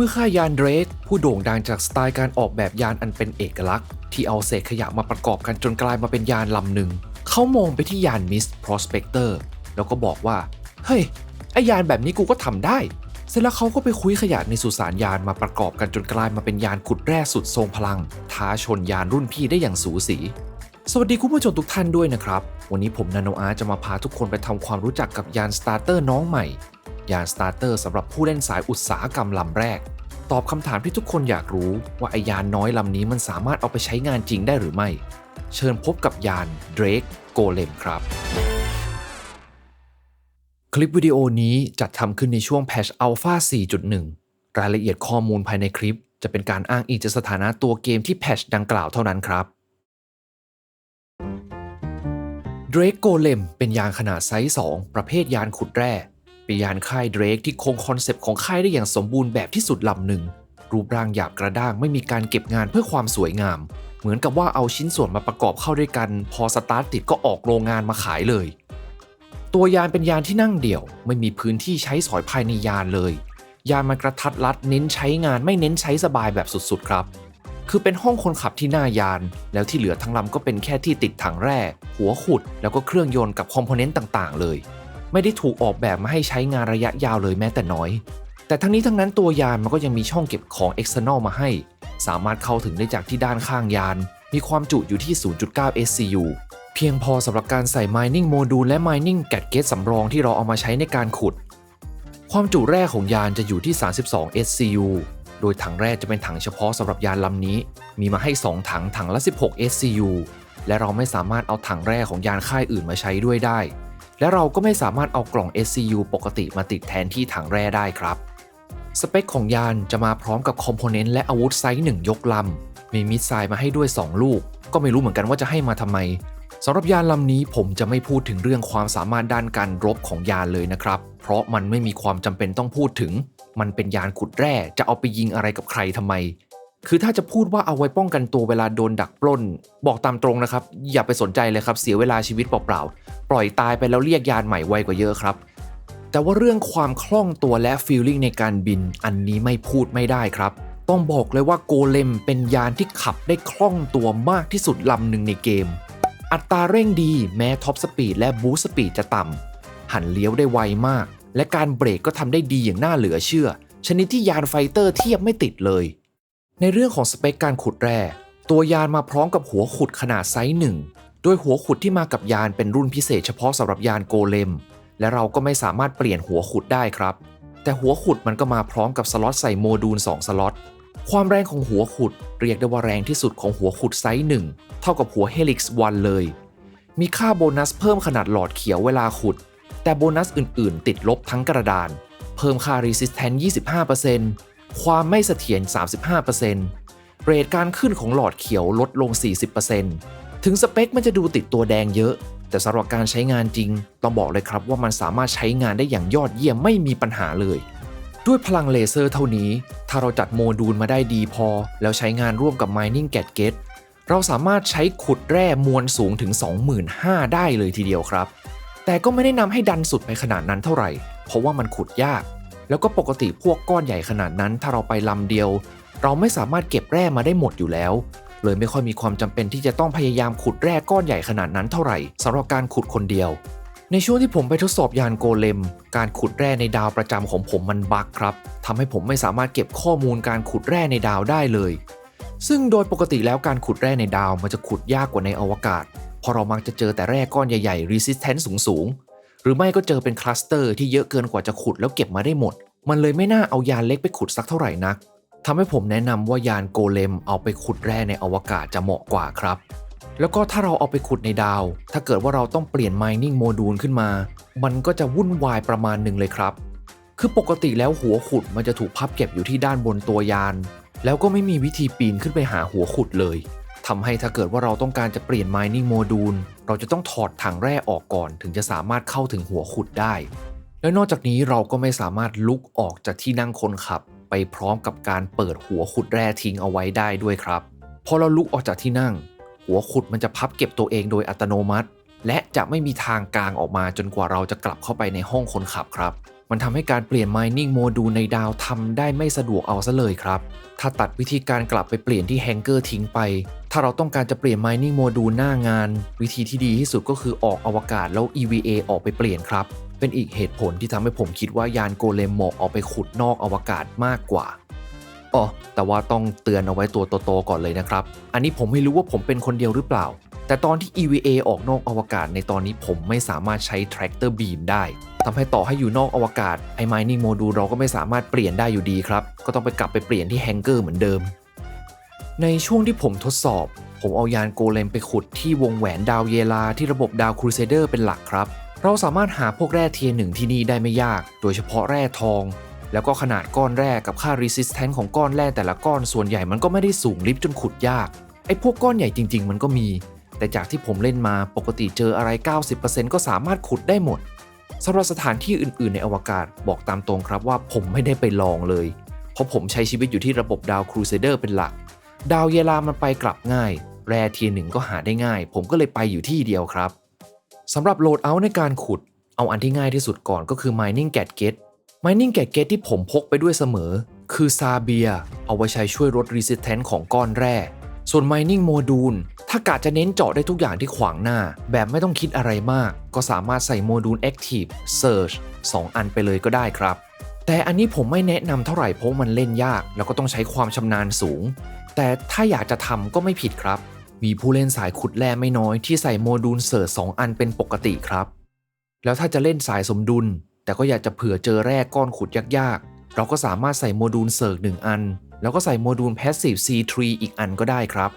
เมื่อค่ายานเดรกผู้โด่งดังจากสไตล์การออกแบบยานอันเป็นเอกลักษณ์ ที่เอาเศษขยะมาประกอบกันจนกลายมาเป็นยานลำหนึ่ง เขามองไปที่ยานมิส Prospector แล้วก็บอกว่า เฮ้ย ไอยานแบบนี้กูก็ทำได้ เสร็จแล้วเขาก็ไปคุยขยะในสุสานยานมาประกอบกันจนกลายมาเป็นยานขุดแร่สุดทรงพลัง ท้าชนยานรุ่นพี่ได้อย่างสูสีสวัสดีคุณผู้ชมทุกท่านด้วยนะครับ วันนี้ผมนาโนอาร์จะมาพาทุกคนไปทำความรู้จักกับยานสตาร์เตอร์น้องใหม่ ยานสตาร์เตอร์สำหรับผู้เล่นสายอุตสาหกรรมลำแรก ตอบคำถามที่ทุกคนอยากรู้ว่าไอยานน้อยลำนี้มันสามารถเอาไปใช้งานจริงได้หรือไม่ เชิญพบกับยาน Drake Golem ครับ คลิปวิดีโอนี้จัดทำขึ้นในช่วงแพช Alpha 4.1 รายละเอียดข้อมูลภายในคลิป จะเป็นการอ้างอิงจากสถานะตัวเกมที่แพชดังกล่าวเท่านั้นครับ Drake Golem เป็นยานขนาดไซส์ 2 ประเภทยานขุดแร่ ปยานค่าย Drake ที่คงคอนเซปต์ของค่ายได้อย่างสมบูรณ์แบบที่สุดลำหนึ่ง รูปร่างหยาบกระด้างไม่มีการเก็บงานเพื่อความสวยงาม เหมือนกับว่าเอาชิ้นส่วนมาประกอบเข้าด้วยกัน พอสตาร์ทติดก็ออกโรงงานมาขายเลย ตัวยานเป็นยานที่นั่งเดี่ยว ไม่มีพื้นที่ใช้สอยภายในยานเลย ยานมันกระทัดรัดเน้นใช้งานไม่เน้นใช้สบายแบบสุดๆครับคือเป็นห้องคนขับที่หน้ายาน แล้วที่เหลือทั้งลำก็เป็นแค่ที่ติดถังแร่ หัวขุด แล้วก็เครื่องยนต์กับคอมโพเนนต์ต่างๆ เลย ไม่ได้ถูกออกแบบมาให้ใช้งานระยะยาวเลยแม้แต่น้อย แต่ทั้งนี้ทั้งนั้นตัวยานมันก็ยังมีช่องเก็บของ external มาให้ สามารถเข้าถึงได้จากที่ด้านข้างยาน มีความจุอยู่ที่ 0.9 SCU เพียงพอสำหรับการใส่ mining module และ mining gadget สำรองที่เราเอามาใช้ในการขุด ความจุแร่ของยานจะอยู่ที่ 32 SCU โดยถังแร่จะเป็นถังเฉพาะสำหรับยานลำนี้ มีมาให้ 2 ถังถังละ 16 SCU และเราไม่สามารถเอาถังแร่ของยานค่ายอื่นมาใช้ด้วยได้ และเราก็ไม่สามารถเอากล่อง SCU ปกติมาติดแทนที่ถังแร่ได้ครับ สเปคของยานจะมาพร้อมกับคอมโพเนนต์และอาวุธไซส์หนึ่งยกลำ มีมิสไซล์มาให้ด้วย 2 ลูก ก็ไม่รู้เหมือนกันว่าจะให้มาทำไมสำหรับยานลำนี้ผมจะไม่พูดถึงเรื่องความสามารถด้านการรบของยานเลยนะครับ เพราะมันไม่มีความจำเป็นต้องพูดถึง มันเป็นยานขุดแร่จะเอาไปยิงอะไรกับใครทำไม คือถ้าจะพูดว่าเอาไว้ป้องกันตัวเวลาโดนดักปล้น บอกตามตรงนะครับ อย่าไปสนใจเลยครับ เสียเวลาชีวิตเปล่าๆ ปล่อยตายไปแล้วเรียกยานใหม่ไวกว่าเยอะครับ แต่ว่าเรื่องความคล่องตัวและฟีลลิ่งในการบิน อันนี้ไม่พูดไม่ได้ครับ ต้องบอกเลยว่าโกเลมเป็นยานที่ขับได้คล่องตัวมากที่สุดลำหนึ่งในเกม อัตราเร่งดีแม้ท็อปสปีดและบูสสปีดจะต่ำหันเลี้ยวได้ไวมาก และการเบรกก็ทำได้ดีอย่างน่าเหลือเชื่อ ชนิดที่ยานไฟเตอร์เทียบไม่ติดเลย ในเรื่องของสเปคการขุดแร่ ตัวยานมาพร้อมกับหัวขุดขนาดไซส์หนึ่งโดยหัวขุดที่มากับยานเป็นรุ่นพิเศษเฉพาะสำหรับยานโกเลม และเราก็ไม่สามารถเปลี่ยนหัวขุดได้ครับ แต่หัวขุดมันก็มาพร้อมกับสล็อตใส่โมดูล 2 สล็อตความแรงของหัวขุดเรียกได้ว่าแรงที่สุดของหัวขุดไซส์หนึ่งเท่ากับหัว Helix 1เลย มีค่าโบนัสเพิ่มขนาดหลอดเขียวเวลาขุด แต่โบนัสอื่นๆ ติดลบทั้งกระดาน เพิ่มค่า Resistance 25% ความไม่เสถียร 35%เรทการขึ้นของหลอดเขียวลดลง 40%ถึงสเปคมันจะดูติดตัวแดงเยอะ แต่สำหรับการใช้งานจริง ต้องบอกเลยครับว่ามันสามารถใช้งานได้อย่างยอดเยี่ยมไม่มีปัญหาเลย ด้วยพลังเลเซอร์เท่านี้ ถ้าเราจัดโมดูลมาได้ดีพอ แล้วใช้งานร่วมกับ Mining Gadget เราสามารถใช้ขุดแร่มวลสูงถึง 25,000ได้เลยทีเดียวครับ แต่ก็ไม่ได้นำให้ดันสุดไปขนาดนั้นเท่าไหร่ เพราะว่ามันขุดยาก แล้วก็ปกติพวกก้อนใหญ่ขนาดนั้นถ้าเราไปลำเดียว เราไม่สามารถเก็บแร่มาได้หมดอยู่แล้ว เลยไม่ค่อยมีความจำเป็นที่จะต้องพยายามขุดแร่ก้อนใหญ่ขนาดนั้นเท่าไหร่สำหรับการขุดคนเดียว ในช่วงที่ผมไปทดสอบยานโกเลม การขุดแร่ในดาวประจำของผมมันบั๊กครับทำให้ผมไม่สามารถเก็บข้อมูลการขุดแร่ในดาวได้เลย ซึ่งโดยปกติแล้วการขุดแร่ในดาวมันจะขุดยากกว่าในอวกาศ เพราะเรามักจะเจอแต่แร่ก้อนใหญ่ๆ resistance สูงๆ รือไม่ก็เจอเป็นคลัสเตอร์ที่เยอะเกินกว่าจะขุดแล้วเก็บมาได้หมด มันเลยไม่น่าเอายานเล็กไปขุดสักเท่าไหร่นักทำให้ผมแนะนำว่ายานโกเลมเอาไปขุดแร่ในอวกาศจะเหมาะกว่าครับ แล้วก็ถ้าเราเอาไปขุดในดาว ถ้าเกิดว่าเราต้องเปลี่ยน mining module ขึ้นมา มันก็จะวุ่นวายประมาณหนึ่งเลยครับ คือปกติแล้วหัวขุดมันจะถูกพับเก็บอยู่ที่ด้านบนตัวยาน แล้วก็ไม่มีวิธีปีนขึ้นไปหาหัวขุดเลย ทำให้ถ้าเกิดว่าเราต้องการจะเปลี่ยน mining module เราจะต้องถอดถังแร่ออกก่อน ถึงจะสามารถเข้าถึงหัวขุดได้ และนอกจากนี้เราก็ไม่สามารถลุกออกจากที่นั่งคนขับ ไปพร้อมกับการเปิดหัวขุดแร่ทิ้งเอาไว้ได้ด้วยครับพอเราลุกออกจากที่นั่ง หัวขุดมันจะพับเก็บตัวเองโดยอัตโนมัติ และจะไม่มีทางกลางออกมาจนกว่าเราจะกลับเข้าไปในห้องคนขับครับมันทำให้การเปลี่ยน mining โมดูลในดาวทำได้ไม่สะดวกเอาซะเลยครับ ถ้าตัดวิธีการกลับไปเปลี่ยนที่แฮงเกอร์ทิ้งไป ถ้าเราต้องการจะเปลี่ยน mining โมดูลหน้างาน วิธีที่ดีที่สุดก็คือออกอวกาศแล้ว EVA ออกไปเปลี่ยนครับ เป็นอีกเหตุผลที่ทำให้ผมคิดว่ายานโกเลมเหมาะเอาไปขุดนอกอวกาศมากกว่าอ๋อแต่ว่าต้องเตือนเอาไว้ตัวโตๆก่อนเลยนะครับ อันนี้ผมไม่รู้ว่าผมเป็นคนเดียวหรือเปล่า แต่ตอนที่ EVA ออกนอกอวกาศในตอนนี้ผมไม่สามารถใช้ Tractor Beam ได้ทำให้ต่อให้อยู่นอกอวกาศไอ้ Mining Module เราก็ไม่สามารถเปลี่ยนได้อยู่ดีครับ ก็ต้องไปกลับไปเปลี่ยนที่ Hangar เหมือนเดิม ในช่วงที่ผมทดสอบ ผมเอายานโกเลมไปขุดที่วงแหวนดาวเยลาที่ระบบดาวครูเซเดอร์เป็นหลักครับ เราสามารถหาพวกแร่เทียหนึ่งที่นี่ได้ไม่ยาก โดยเฉพาะแร่ทอง แล้วก็ขนาดก้อนแร่กับค่า resistance ของก้อนแร่แต่ละก้อนส่วนใหญ่มันก็ไม่ได้สูงลิฟจนขุดยาก ไอ้พวกก้อนใหญ่จริง ๆ มันก็มี แต่จากที่ผมเล่นมาปกติเจออะไร 90%ก็สามารถขุดได้หมดสำหรับสถานที่อื่น ๆ ในอวกาศบอกตามตรงครับว่าผมไม่ได้ไปลองเลย เพราะผมใช้ชีวิตอยู่ที่ระบบดาวครูเซเดอร์เป็นหลัก ดาวเยลามันไปกลับง่าย แร่เทียร์หนึ่งก็หาได้ง่าย ผมก็เลยไปอยู่ที่เดียวครับสำหรับโหลดเอาในการขุด เอาอันที่ง่ายที่สุดก่อนก็คือ mining g a d g e t mining g a d g e t ที่ผมพกไปด้วยเสมอ คือซาเบียเอาไว้ใช้ช่วยลด resistance ของก้อนแร่ส่วน mining module ถ้ากะจะเน้นเจาะได้ทุกอย่างที่ขวางหน้า แบบไม่ต้องคิดอะไรมาก ก็สามารถใส่โมดูล active search 2 อันไปเลยก็ได้ครับ แต่อันนี้ผมไม่แนะนำเท่าไหร่เพราะมันเล่นยาก แล้วก็ต้องใช้ความชำนาญสูง แต่ถ้าอยากจะทำก็ไม่ผิดครับ มีผู้เล่นสายขุดแร่ไม่น้อยที่ใส่โมดูลเสิร์ชสองอันเป็นปกติครับ แล้วถ้าจะเล่นสายสมดุล แต่ก็อยากจะเผื่อเจอแร่ก้อนขุดยากๆ เราก็สามารถใส่โมดูลเสิร์ชหนึ่งอัน แล้วก็ใส่โมดูล Passive C3 อีกอันก็ได้ครับ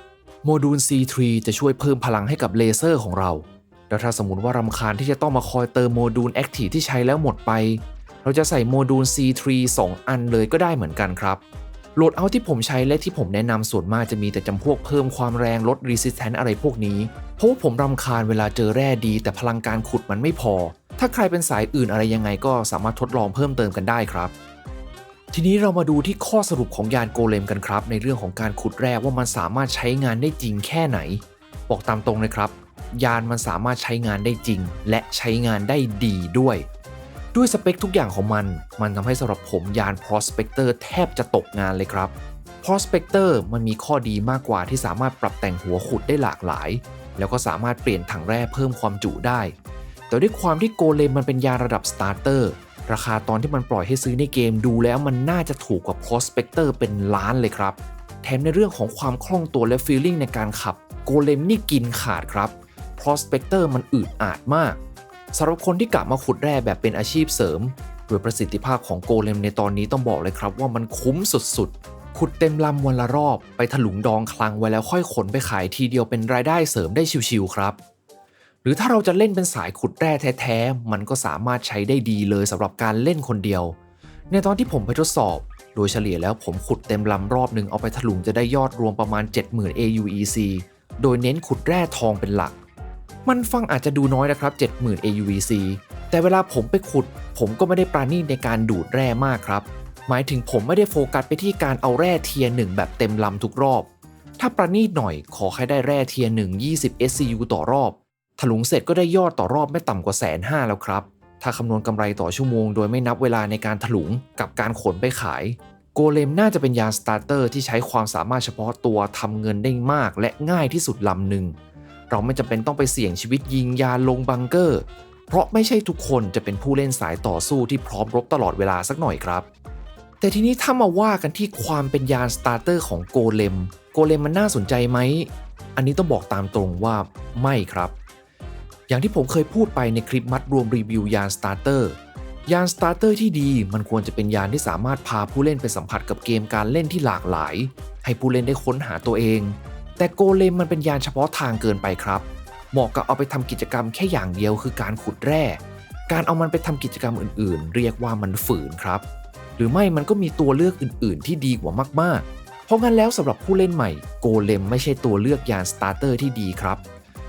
โมดูล C3 จะช่วยเพิ่มพลังให้กับเลเซอร์ของเรา แล้วถ้าสมมติว่ารำคาญที่จะต้องมาคอยเติมโมดูล Active ที่ใช้แล้วหมดไป เราจะใส่โมดูล C3 2 อันเลยก็ได้เหมือนกันครับ โหลดเอาที่ผมใช้และที่ผมแนะนำส่วนมากจะมีแต่จำพวกเพิ่มความแรงลด resistance อะไรพวกนี้ เพราะว่าผมรำคาญเวลาเจอแร่ดี แต่พลังการขุดมันไม่พอ ถ้าใครเป็นสายอื่นอะไรยังไงก็สามารถทดลองเพิ่มเติมกันได้ครับ ทีนี้เรามาดูที่ข้อสรุปของยานโกเลมกันครับ ในเรื่องของการขุดแร่ว่ามันสามารถใช้งานได้จริงแค่ไหน บอกตามตรงเลยครับ ยานมันสามารถใช้งานได้จริง และใช้งานได้ดีด้วย ด้วยสเปคทุกอย่างของมัน มันทำให้สำหรับผมยาน Prospector แทบจะตกงานเลยครับ Prospector มันมีข้อดีมากกว่าที่สามารถปรับแต่งหัวขุดได้หลากหลาย แล้วก็สามารถเปลี่ยนถังแร่เพิ่มความจุได้ แต่ด้วยความที่โกเลมมันเป็นยาระดับ Starter ราคาตอนที่มันปล่อยให้ซื้อในเกมดูแล้วมันน่าจะถูกกว่า Prospector เป็นล้านเลยครับ แถมในเรื่องของความคล่องตัวและ feeling ในการขับ โกเลมนี่กินขาดครับ Prospector มันอืดอาดมาก สำหรับคนที่กลับมาขุดแร่แบบเป็นอาชีพเสริม โดยประสิทธิภาพของโกเลมในตอนนี้ต้องบอกเลยครับว่ามันคุ้มสุดๆ ขุดเต็มลำวันละรอบ ไปถลุงดองคลังไว้แล้วค่อยขนไปขายทีเดียวเป็นรายได้เสริมได้ชิวๆครับ หรือถ้าเราจะเล่นเป็นสายขุดแร่แท้ๆ มันก็สามารถใช้ได้ดีเลยสำหรับการเล่นคนเดียว ในตอนที่ผมไปทดสอบ โดยเฉลี่ยแล้วผมขุดเต็มลำรอบหนึ่งเอาไปถลุงจะได้ยอดรวมประมาณ 70,000 AUEC โดยเน้นขุดแร่ทองเป็นหลัก มันฟังอาจจะดูน้อยนะครับ 70,000 AUVC แต่เวลาผมไปขุด ผมก็ไม่ได้ปราณีตในการดูดแร่มากครับ หมายถึงผมไม่ได้โฟกัสไปที่การเอาแร่เทียหนึ่งแบบเต็มลำทุกรอบ ถ้าประณีตหน่อยขอแค่ได้แร่เทียหนึ่ง20 SCU ต่อรอบ ถลุงเสร็จก็ได้ยอดต่อรอบไม่ต่ำกว่าแสนห้าแล้วครับ ถ้าคำนวณกำไรต่อชั่วโมงโดยไม่นับเวลาในการถลุงกับการขนไปขาย โกเลมน่าจะเป็นยานสตาร์เตอร์ที่ใช้ความสามารถเฉพาะตัวทำเงินได้มากและง่ายที่สุดลำหนึ่ง เราไม่จำเป็นต้องไปเสี่ยงชีวิตยิงยาลงบังเกอร์ เพราะไม่ใช่ทุกคนจะเป็นผู้เล่นสายต่อสู้ที่พร้อมรบตลอดเวลาสักหน่อยครับ แต่ทีนี้ถ้ามาว่ากันที่ความเป็นยานสตาร์เตอร์ของโกเลม โกเลมมันน่าสนใจไหม อันนี้ต้องบอกตามตรงว่าไม่ครับ อย่างที่ผมเคยพูดไปในคลิปมัดรวมรีวิวยานสตาร์เตอร์ยานสตาร์เตอร์ที่ดีมันควรจะเป็นยานที่สามารถพาผู้เล่นไปสัมผัสกับเกมการเล่นที่หลากหลาย ให้ผู้เล่นได้ค้นหาตัวเอง แต่โกเลมมันเป็นยานเฉพาะทางเกินไปครับ เหมาะกับเอาไปทำกิจกรรมแค่อย่างเดียวคือการขุดแร่ การเอามันไปทำกิจกรรมอื่นๆ เรียกว่ามันฝืนครับ หรือไม่มันก็มีตัวเลือกอื่นๆ ที่ดีกว่ามากๆ เพราะงั้นแล้วสำหรับผู้เล่นใหม่ โกเลมไม่ใช่ตัวเลือกยานสตาร์เตอร์ที่ดีครับ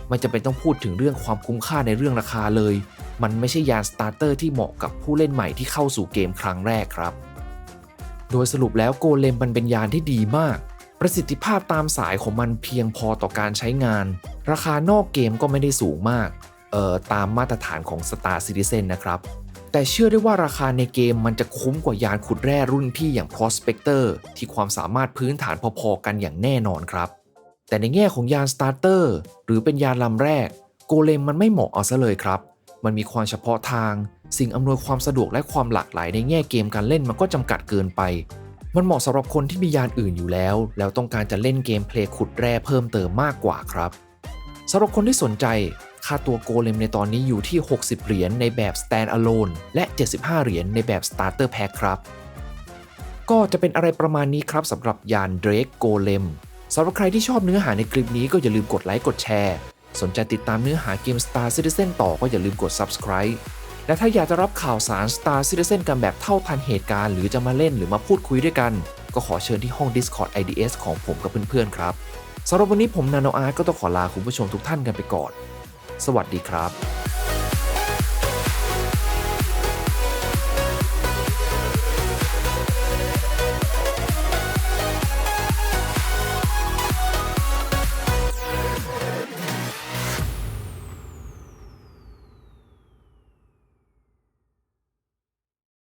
ไม่จำเป็นต้องพูดถึงเรื่องความคุ้มค่าในเรื่องราคาเลย มันไม่ใช่ยานสตาร์เตอร์ที่เหมาะกับผู้เล่นใหม่ที่เข้าสู่เกมครั้งแรกครับ โดยสรุปแล้วโกเลมมันเป็นยานที่ดีมาก ประสิทธิภาพตามสายของมันเพียงพอต่อการใช้งาน ราคานอกเกมก็ไม่ได้สูงมาก เอ่อ ตามมาตรฐานของ Star Citizen นะครับ แต่เชื่อได้ว่าราคาในเกมมันจะคุ้มกว่ายานขุดแร่รุ่นพี่อย่าง Prospector ที่ความสามารถพื้นฐานพอๆกันอย่างแน่นอนครับ แต่ในแง่ของยาน Starter หรือเป็นยานลำแรก โกเลมมันไม่เหมาะเอาซะเลยครับ มันมีความเฉพาะทาง สิ่งอำนวยความสะดวกและความหลากหลายในแง่เกมการเล่นมันก็จำกัดเกินไป มันเหมาะสำหรับคนที่มียานอื่นอยู่แล้ว แล้วต้องการจะเล่นเกมเพลย์ขุดแร่เพิ่มเติมมากกว่าครับสำหรับคนที่สนใจค่าตัวโกเลมในตอนนี้อยู่ที่ 60 เหรียญในแบบ Stand Alone และ 75 เหรียญในแบบ Starter Pack ครับ ก็จะเป็นอะไรประมาณนี้ครับสำหรับยาน Drake Golem สำหรับใครที่ชอบเนื้อหาในคลิปนี้ก็อย่าลืมกดไลค์กดแชร์ สนใจติดตามเนื้อหาเกม Star Citizen ต่อก็อย่าลืมกด Subscribe และถ้าอยากจะรับข่าวสาร Star Citizen กันแบบเท่าทันเหตุการณ์หรือจะมาเล่นหรือมาพูดคุยด้วยกัน ก็ขอเชิญที่ห้อง Discord IDS ของผมกับเพื่อนๆครับสำหรับวันนี้ผมนาโนอาร์ก็ต้องขอลาคุณผู้ชมทุกท่านกันไปก่อน สวัสดีครับ